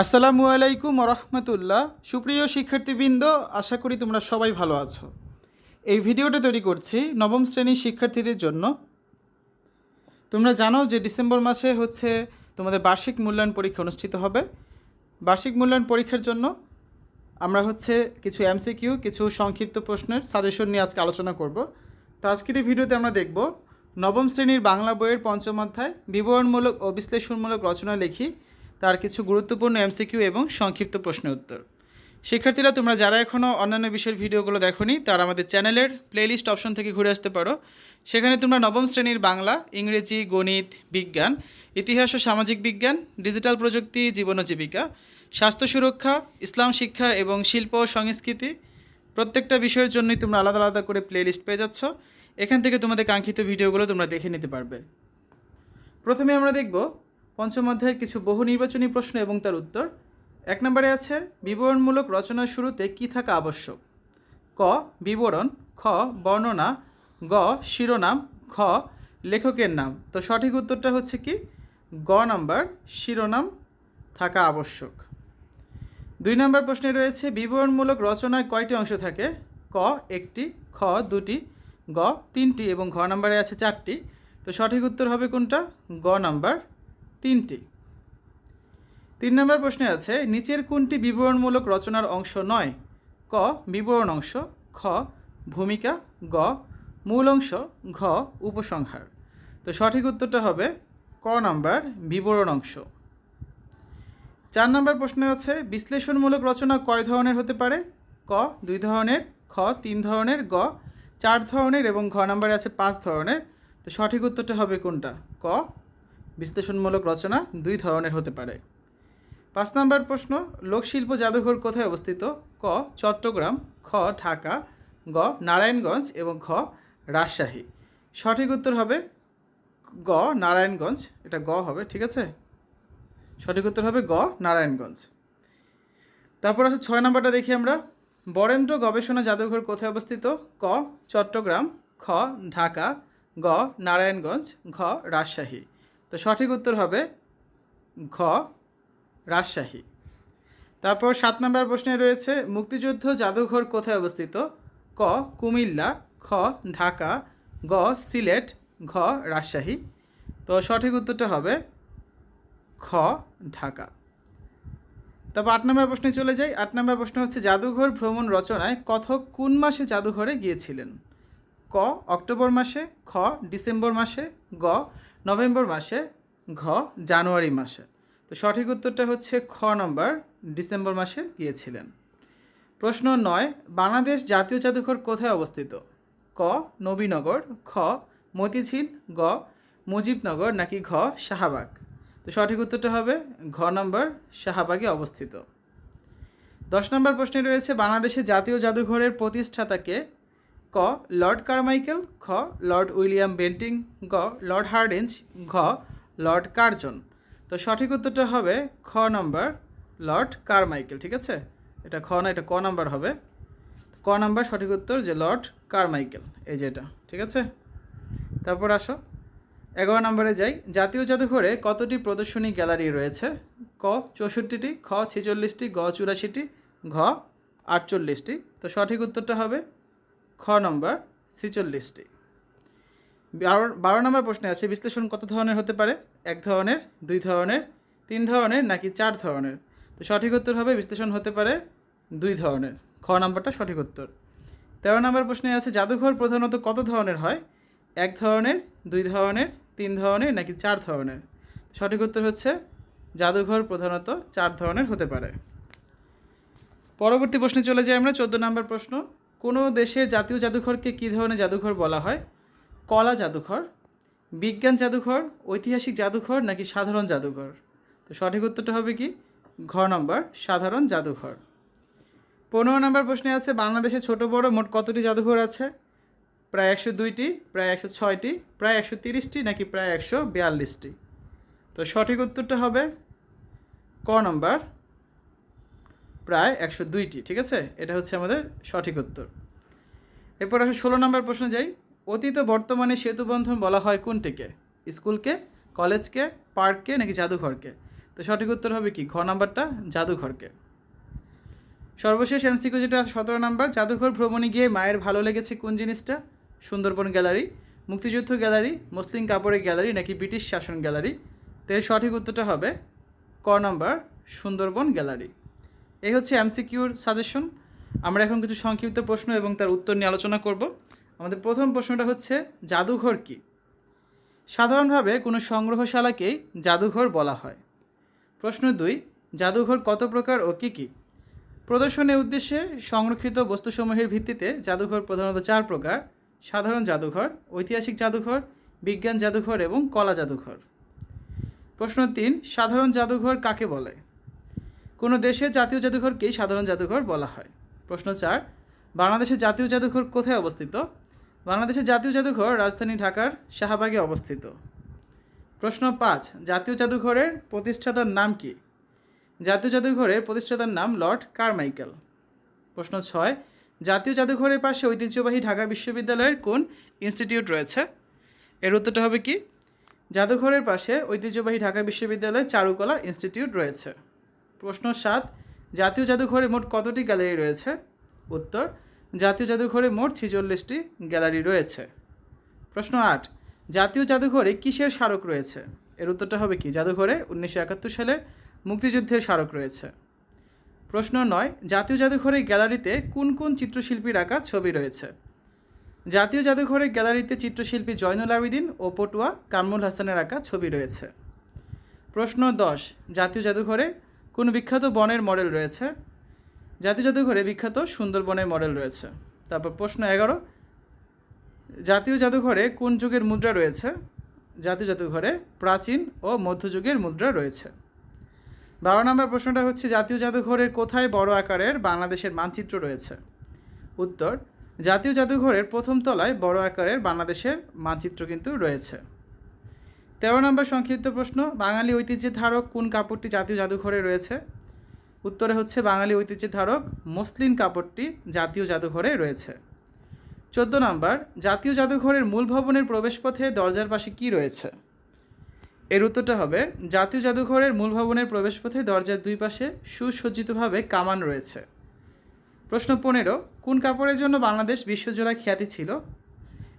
আসসালামু আলাইকুম রহমতুল্লাহ সুপ্রিয় শিক্ষার্থীবৃন্দ, আশা করি তোমরা সবাই ভালো আছো। এই ভিডিওটা তৈরি করছি নবম শ্রেণির শিক্ষার্থীদের জন্য। তোমরা জানো যে ডিসেম্বর মাসে হচ্ছে তোমাদের বার্ষিক মূল্যায়ন পরীক্ষা অনুষ্ঠিত হবে। বার্ষিক মূল্যায়ন পরীক্ষার জন্য আমরা হচ্ছে কিছু এমসিকিউ, কিছু সংক্ষিপ্ত প্রশ্নের সাজেশন নিয়ে আজকে আলোচনা করব। তো আজকের এই ভিডিওতে আমরা দেখব নবম শ্রেণির বাংলা বইয়ের পঞ্চম অধ্যায় বিবরণমূলক ও বিশ্লেষণমূলক রচনা লিখি। তার কিছু গুরুত্বপূর্ণ এমসিকিউ এবং সংক্ষিপ্ত প্রশ্নের উত্তর। শিক্ষার্থীরা, তোমরা যারা এখনও অন্যান্য বিষয়ের ভিডিওগুলো দেখোনি, তারা আমাদের চ্যানেলের প্লেলিস্ট অপশন থেকে ঘুরে আসতে পারো। সেখানে তোমরা নবম শ্রেণির বাংলা, ইংরেজি, গণিত, বিজ্ঞান, ইতিহাস ও সামাজিক বিজ্ঞান, ডিজিটাল প্রযুক্তি, জীবন ও জীবিকা, স্বাস্থ্য সুরক্ষা, ইসলাম শিক্ষা এবং শিল্প ও সংস্কৃতি প্রত্যেকটা বিষয়ের জন্যই তোমরা আলাদা আলাদা করে প্লেলিস্ট পেয়ে যাচ্ছ। এখান থেকে তোমাদের কাঙ্ক্ষিত ভিডিওগুলো তোমরা দেখে নিতে পারবে। প্রথমে আমরা দেখব পঞ্চম অধ্যায়ের কিছু বহু নির্বাচনী প্রশ্ন এবং তার উত্তর। এক নম্বরে আছে, বিবরণমূলক রচনার শুরুতে কী থাকা আবশ্যক? ক, বিবরণ, খ, বর্ণনা, গ, শিরোনাম, খ, লেখকের নাম। তো সঠিক উত্তরটা হচ্ছে কি? গ নাম্বার, শিরোনাম থাকা আবশ্যক। দুই নম্বর প্রশ্নে রয়েছে, বিবরণমূলক রচনায় কয়টি অংশ থাকে? ক, একটি, খ, দুটি, গ, তিনটি এবং ঘ নাম্বারে আছে চারটি। তো সঠিক উত্তর হবে কোনটা? গ নাম্বার তিনটি। তিন নম্বর প্রশ্নে আছে, নিচের কোনটি বিবরণমূলক রচনার অংশ নয়? ক, বিবরণ অংশ, খ, ভূমিকা, গ, মূল অংশ, ঘ, উপসংহার। তো সঠিক উত্তরটা হবে ক নাম্বার, বিবরণ অংশ। চার নম্বর প্রশ্নে আছে, বিশ্লেষণমূলক রচনা কয় ধরনের হতে পারে? ক, দুই ধরনের, খ, তিন ধরনের, গ, চার ধরনের এবং ঘ নাম্বারে আছে পাঁচ ধরনের। তো সঠিক উত্তরটা হবে কোনটা? ক বিশ্লেষণমূলক রচনা দুই ধরনের হতে পারে। পাঁচ নম্বর প্রশ্ন, লোকশিল্প জাদুঘর কোথায় অবস্থিত? ক, চট্টগ্রাম, খ, ঢাকা, গ, নারায়ণগঞ্জ এবং খ রাজশাহী। সঠিক উত্তর হবে গ, নারায়ণগঞ্জ। এটা গ হবে, ঠিক আছে? সঠিক উত্তর হবে গ, নারায়ণগঞ্জ। তারপর আছে ছয় নম্বরটা দেখি আমরা। বরেন্দ্র গবেষণা জাদুঘর কোথায় অবস্থিত? ক, চট্টগ্রাম, খ, ঢাকা, গ, নারায়ণগঞ্জ, ঘ, রাজশাহী। তো সঠিক উত্তর হবে ঘ, রাজশাহী। তারপর সাত নম্বর প্রশ্নে রয়েছে, মুক্তিযুদ্ধ জাদুঘর কোথায় অবস্থিত? ক, কুমিল্লা, খ, ঢাকা, গ, সিলেট, ঘ, রাজশাহী। তো সঠিক উত্তরটা হবে খ, ঢাকা। তারপর আট নম্বর প্রশ্নে চলে যাই। আট নম্বর প্রশ্ন হচ্ছে, জাদুঘর ভ্রমণ রচনায় কথক কোন মাসে জাদুঘরে গিয়েছিলেন? ক, অক্টোবর মাসে, খ, ডিসেম্বর মাসে, গ নভেম্বর মাসে, ঘ, জানুয়ারি মাসে। তো সঠিক উত্তরটা হচ্ছে খ নম্বর, ডিসেম্বর মাসে গিয়েছিলেন। প্রশ্ন নয়, বাংলাদেশ জাতীয় জাদুঘর কোথায় অবস্থিত? ক, নবীনগর, খ, মতিঝিল, গ, মুজিবনগর, নাকি ঘ, শাহবাগ? তো সঠিক উত্তরটা হবে ঘ নম্বর, শাহবাগে অবস্থিত। দশ নম্বর প্রশ্নে রয়েছে বাংলাদেশের জাতীয় জাদুঘরের প্রতিষ্ঠাতাকে ক, লর্ড কারমাইকেল, খ, লর্ড উইলিয়াম বেন্টিং, গ, লর্ড হার্ডিঞ্জ, ঘ, লর্ড কার্জন। তো সঠিক উত্তরটা হবে খ নম্বর লর্ড কারমাইকেল, ঠিক আছে? এটা খ না, এটা ক নাম্বার হবে। ক নাম্বার সঠিক উত্তর যে লর্ড কারমাইকেল, এই যে এটা, ঠিক আছে? তারপর আসো। এগারো নম্বরে যাই। জাতীয় জাদুঘরে কতটি প্রদর্শনী গ্যালারি রয়েছে? ক, চৌষট্টিটি, খ, ছেচল্লিশটি, গ, চুরাশিটি, ঘ, আটচল্লিশটি। তো সঠিক উত্তরটা হবে খ নম্বর ছেচল্লিশটি। বারো বারো নম্বর প্রশ্নে আছে, বিশ্লেষণ কত ধরনের হতে পারে? এক ধরনের, দুই ধরনের, তিন ধরনের, নাকি চার ধরনের? তো সঠিক উত্তর হবে, বিশ্লেষণ হতে পারে দুই ধরনের। খ নাম্বারটা সঠিক উত্তর। তেরো নম্বর প্রশ্নে আছে, জাদুঘর প্রধানত কত ধরনের হয়? এক ধরনের, দুই ধরনের, তিন ধরনের, নাকি চার ধরনের? সঠিক উত্তর হচ্ছে, জাদুঘর প্রধানত চার ধরনের হতে পারে। পরবর্তী প্রশ্নে চলে যাই আমরা, চোদ্দ নম্বর প্রশ্ন। কোনো দেশের জাতীয় জাদুঘরকে কী ধরনের জাদুঘর বলা হয়? কলা জাদুঘর, বিজ্ঞান জাদুঘর, ঐতিহাসিক জাদুঘর নাকি সাধারণ জাদুঘর? তো সঠিক উত্তরটা হবে কি? ঘ নম্বর, সাধারণ জাদুঘর। পনেরো নম্বর প্রশ্নে আছে, বাংলাদেশে ছোট বড় মোট কতটি জাদুঘর আছে? প্রায় একশো দুইটি, প্রায় একশো ছয়টি, প্রায় একশো তিরিশটি নাকি প্রায় একশো বিয়াল্লিশটি? তো সঠিক উত্তরটা হবে ক নম্বর প্রায় একশো দুইটি, ঠিক আছে? এটা হচ্ছে আমাদের সঠিক উত্তর। এরপর আসলে ষোলো নম্বর প্রশ্ন যাই। অতীত বর্তমানে সেতুবন্ধন বলা হয় কোনটিকে? স্কুলকে, কলেজকে, পার্ককে নাকি জাদুঘরকে? তো সঠিক উত্তর হবে কি? ঘ নাম্বারটা জাদুঘরকে। সর্বশেষ এমসিকিউ যেটা সতেরো নাম্বার, জাদুঘর ভ্রমণে গিয়ে মায়ের ভালো লেগেছে কোন জিনিসটা? সুন্দরবন গ্যালারি, মুক্তিযুদ্ধ গ্যালারি, মুসলিম কাপড়ের গ্যালারি নাকি ব্রিটিশ শাসন গ্যালারি? তো এর সঠিক উত্তরটা হবে ক নাম্বার, সুন্দরবন গ্যালারি। এই হচ্ছে এমসিকিউর সাজেশন। আমরা এখন কিছু সংক্ষিপ্ত প্রশ্ন এবং তার উত্তর নিয়ে আলোচনা করব। আমাদের প্রথম প্রশ্নটা হচ্ছে, জাদুঘর কি? সাধারণভাবে কোনো সংগ্রহশালাকেই জাদুঘর বলা হয়। প্রশ্ন দুই, জাদুঘর কত প্রকার ও কী কী? প্রদর্শনের উদ্দেশ্যে সংরক্ষিত বস্তুসমূহের ভিত্তিতে জাদুঘর প্রধানত চার প্রকার। সাধারণ জাদুঘর, ঐতিহাসিক জাদুঘর, বিজ্ঞান জাদুঘর এবং কলা জাদুঘর। প্রশ্ন তিন, সাধারণ জাদুঘর কাকে বলে? কোনো দেশের জাতীয় জাদুঘরকেই সাধারণ জাদুঘর বলা হয়। প্রশ্ন চার, বাংলাদেশের জাতীয় জাদুঘর কোথায় অবস্থিত? বাংলাদেশের জাতীয় জাদুঘর রাজধানী ঢাকার শাহবাগে অবস্থিত। প্রশ্ন পাঁচ, জাতীয় জাদুঘরের প্রতিষ্ঠাতার নাম কি? জাতীয় জাদুঘরের প্রতিষ্ঠাতার নাম লর্ড কারমাইকেল। প্রশ্ন ছয়, জাতীয় জাদুঘরের পাশে ঐতিহ্যবাহী ঢাকা বিশ্ববিদ্যালয়ের কোন ইনস্টিটিউট রয়েছে? এর উত্তরটা হবে কি? জাদুঘরের পাশে ঐতিহ্যবাহী ঢাকা বিশ্ববিদ্যালয়ের চারুকলা ইনস্টিটিউট রয়েছে। প্রশ্ন সাত, জাতীয় জাদুঘরে মোট কতটি গ্যালারি রয়েছে? উত্তর, জাতীয় জাদুঘরে মোট ছিচল্লিশটি গ্যালারি রয়েছে। প্রশ্ন আট, জাতীয় জাদুঘরে কিসের স্মারক রয়েছে? এর উত্তরটা হবে কি? জাদুঘরে উনিশশো একাত্তর সালে মুক্তিযুদ্ধের স্মারক রয়েছে। প্রশ্ন নয়, জাতীয় জাদুঘরের গ্যালারিতে কোন কোন চিত্রশিল্পীর আঁকা ছবি রয়েছে? জাতীয় জাদুঘরের গ্যালারিতে চিত্রশিল্পী জয়নুল আবেদিন ও পটুয়া কামরুল হাসানের আঁকা ছবি রয়েছে। প্রশ্ন দশ, জাতীয় জাদুঘরে কোন বিখ্যাত বনের মডেল রয়েছে? জাতীয় জাদুঘরে বিখ্যাত সুন্দরবনের মডেল রয়েছে। তারপর প্রশ্ন এগারো। জাতীয় জাদুঘরে কোন যুগের মুদ্রা রয়েছে? জাতীয় জাদুঘরে প্রাচীন ও মধ্যযুগের মুদ্রা রয়েছে। বারো নম্বর প্রশ্নটা হচ্ছে, জাতীয় জাদুঘরের কোথায় বড় আকারের বাংলাদেশের মানচিত্র রয়েছে? উত্তর, জাতীয় জাদুঘরের প্রথম তলায় বড় আকারের বাংলাদেশের মানচিত্র কিন্তু রয়েছে। তেরো নম্বর সংক্ষিপ্ত প্রশ্ন, বাঙালি ঐতিহ্যের ধারক কোন কাপড়টি জাতীয় জাদুঘরে রয়েছে? উত্তরে হচ্ছে বাঙালি ঐতিহ্যের ধারক মসলিন কাপড়টি জাতীয় জাদুঘরে রয়েছে। চোদ্দ নম্বর, জাতীয় জাদুঘরের মূল ভবনের প্রবেশপথে দরজার পাশে কি রয়েছে? এর উত্তরটা হবে, জাতীয় জাদুঘরের মূল ভবনের প্রবেশপথে দরজার দুই পাশে সুসজ্জিতভাবে কামান রয়েছে। প্রশ্ন পনেরো, কোন কাপড়ের জন্য বাংলাদেশ বিশ্বজোড়া খ্যাতি ছিল?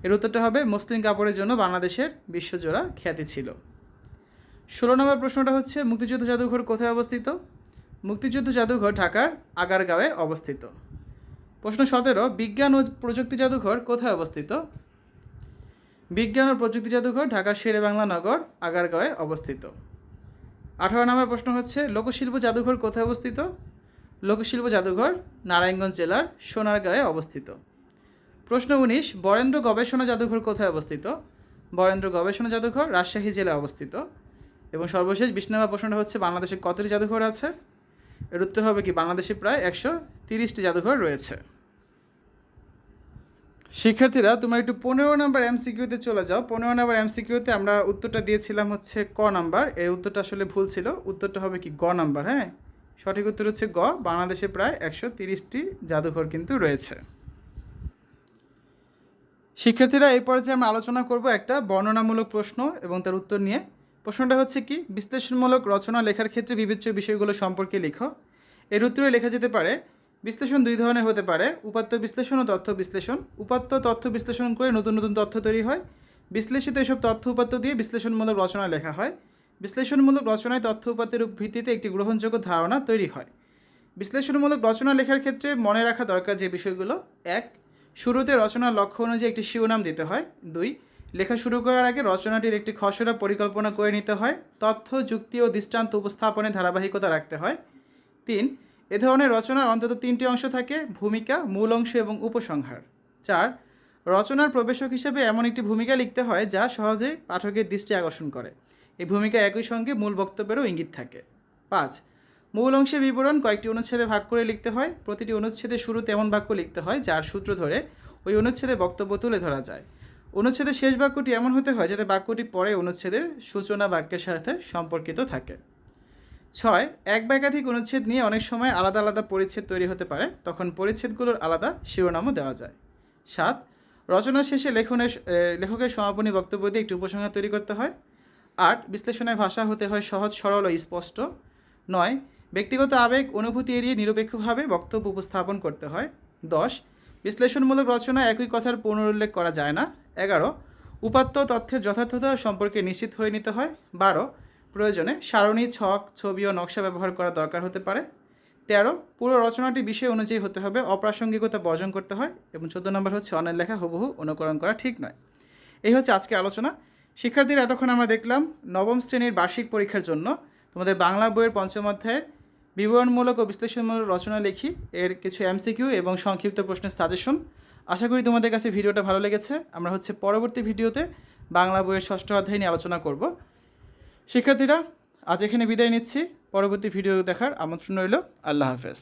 এর উত্তরটা হবে মুসলিম কাপড়ের জন্য বাংলাদেশের বিশ্বজোড়া খ্যাতি ছিল। ষোলো নম্বর প্রশ্নটা হচ্ছে, মুক্তিযুদ্ধ জাদুঘর কোথায় অবস্থিত? মুক্তিযুদ্ধ জাদুঘর ঢাকার আগারগাঁওয়ে অবস্থিত। প্রশ্ন সতেরো, বিজ্ঞান ও প্রযুক্তি জাদুঘর কোথায় অবস্থিত? বিজ্ঞান ও প্রযুক্তি জাদুঘর ঢাকার শেরে বাংলা নগর, আগারগাঁওয়ে অবস্থিত। আঠারো নম্বর প্রশ্ন হচ্ছে, লোকশিল্প জাদুঘর কোথায় অবস্থিত? লোকশিল্প জাদুঘর নারায়ণগঞ্জ জেলার সোনারগাঁয়ে অবস্থিত। প্রশ্ন উনিশ, বরেন্দ্র গবেষণা জাদুঘর কোথায় অবস্থিত? বরেন্দ্র গবেষণা জাদুঘর রাজশাহী জেলায় অবস্থিত। এবং সর্বশেষ বিশ প্রশ্নটা হচ্ছে, বাংলাদেশে কতটি জাদুঘর আছে? এর উত্তর হবে কি, বাংলাদেশে প্রায় একশো তিরিশটি জাদুঘর রয়েছে। শিক্ষার্থীরা, তোমরা একটু পনেরো নম্বর এমসিকিউতে চলে যাও। পনেরো নম্বর এমসিকিউতে আমরা উত্তরটা দিয়েছিলাম হচ্ছে ক নাম্বার। এই উত্তরটা আসলে ভুল ছিল। উত্তরটা হবে কি, গ নাম্বার হ্যাঁ? সঠিক উত্তর হচ্ছে গ। বাংলাদেশে প্রায় একশো তিরিশটি জাদুঘর কিন্তু রয়েছে। শিক্ষার্থীরা এই পর্যায়ে আমরা আলোচনা করব একটা বর্ণনামূলক প্রশ্ন এবং তার উত্তর নিয়ে। প্রশ্নটা হচ্ছে কি, বিশ্লেষণমূলক রচনা লেখার ক্ষেত্রে বিবেচ্য বিষয়গুলো সম্পর্কে লেখো। এর উত্তরে লেখা যেতে পারে, বিশ্লেষণ দুই ধরনের হতে পারে, উপাত্ত বিশ্লেষণ ও তথ্য বিশ্লেষণ। উপাত্ত তথ্য বিশ্লেষণ করে নতুন নতুন তথ্য তৈরি হয়। বিশ্লেষিত এসব তথ্য উপাত্ত দিয়ে বিশ্লেষণমূলক রচনা লেখা হয়। বিশ্লেষণমূলক রচনায় তথ্য উপাত্তের ভিত্তিতে একটি গ্রহণযোগ্য ধারণা তৈরি হয়। বিশ্লেষণমূলক রচনা লেখার ক্ষেত্রে মনে রাখা দরকার যে বিষয়গুলো, এক শুরুতে রচনার লক্ষ্য অনুযায়ী একটি শিরোনাম দিতে হয়। দুই, লেখা শুরু করার আগে রচনাটির একটি খসড়া পরিকল্পনা করে নিতে হয়। তথ্য, যুক্তি ও দৃষ্টান্ত উপস্থাপনে ধারাবাহিকতা রাখতে হয়। তিন, এ ধরনের রচনার অন্তত তিনটি অংশ থাকে, ভূমিকা, মূল অংশ এবং উপসংহার। চার, রচনার প্রবেশক হিসেবে এমন একটি ভূমিকা লিখতে হয় যা সহজেই পাঠকের দৃষ্টি আকর্ষণ করে। এই ভূমিকা একই সঙ্গে মূল বক্তব্যেরও ইঙ্গিত থাকে। পাঁচ মূল অংশের বিবরণ কয়েকটি অনুচ্ছেদে ভাগ করে লিখতে হয়। প্রতিটি অনুচ্ছেদের শুরু তেমন বাক্য লিখতে হয়, যার সূত্র ধরে ওই অনুচ্ছেদে বক্তব্য তুলে ধরা যায়। অনুচ্ছেদের শেষ বাক্যটি এমন হতে হয় যাতে বাক্যটি পরে অনুচ্ছেদের সূচনা বাক্যের সাথে সম্পর্কিত থাকে। ছয়, এক বা একাধিক অনুচ্ছেদ নিয়ে অনেক সময় আলাদা আলাদা পরিচ্ছেদ তৈরি হতে পারে, তখন পরিচ্ছেদগুলোর আলাদা শিরোনামও দেওয়া যায়। সাত, রচনা শেষে লেখনের লেখকের সমাপনী বক্তব্য দিয়ে একটি উপসংহার তৈরি করতে হয়। আট বিশ্লেষণের ভাষা হতে হয় সহজ, সরল ও স্পষ্ট। নয় ব্যক্তিগত আবেগ, অনুভূতি এড়িয়ে নিরপেক্ষভাবে বক্তব্য উপস্থাপন করতে হয়। দশ, বিশ্লেষণমূলক রচনা একই কথার পুনরুল্লেখ করা যায় না। এগারো, উপাত্ত তথ্যের যথার্থতা সম্পর্কে নিশ্চিত হয়ে নিতে হয়। বারো, প্রয়োজনে সারণী, ছক, ছবি ও নকশা ব্যবহার করা দরকার হতে পারে। তেরো, পুরো রচনাটি বিষয় অনুযায়ী হতে হবে, অপ্রাসঙ্গিকতা বর্জন করতে হয় এবং চোদ্দ নম্বর হচ্ছে অন্যের লেখা হুবহু অনুকরণ করা ঠিক নয়। এই হচ্ছে আজকে আলোচনা। শিক্ষার্থীরা এতক্ষণ আমরা দেখলাম, নবম শ্রেণির বার্ষিক পরীক্ষার জন্য তোমাদের বাংলা বইয়ের পঞ্চম অধ্যায়ের বিবরণমূলক ও বিশ্লেষণমূলক রচনা লিখি, এর কিছু এমসিকিউ এবং সংক্ষিপ্ত প্রশ্নের সাজেশন। আশা করি তোমাদের কাছে ভিডিওটা ভালো লেগেছে। আমরা হচ্ছে পরবর্তী ভিডিওতে বাংলা বইয়ের ষষ্ঠ অধ্যায় নিয়ে আলোচনা করব। শিক্ষার্থীরা, আজ এখানে বিদায় নিচ্ছি। পরবর্তী ভিডিও দেখার আমন্ত্রণ রইল। আল্লাহ হাফেজ।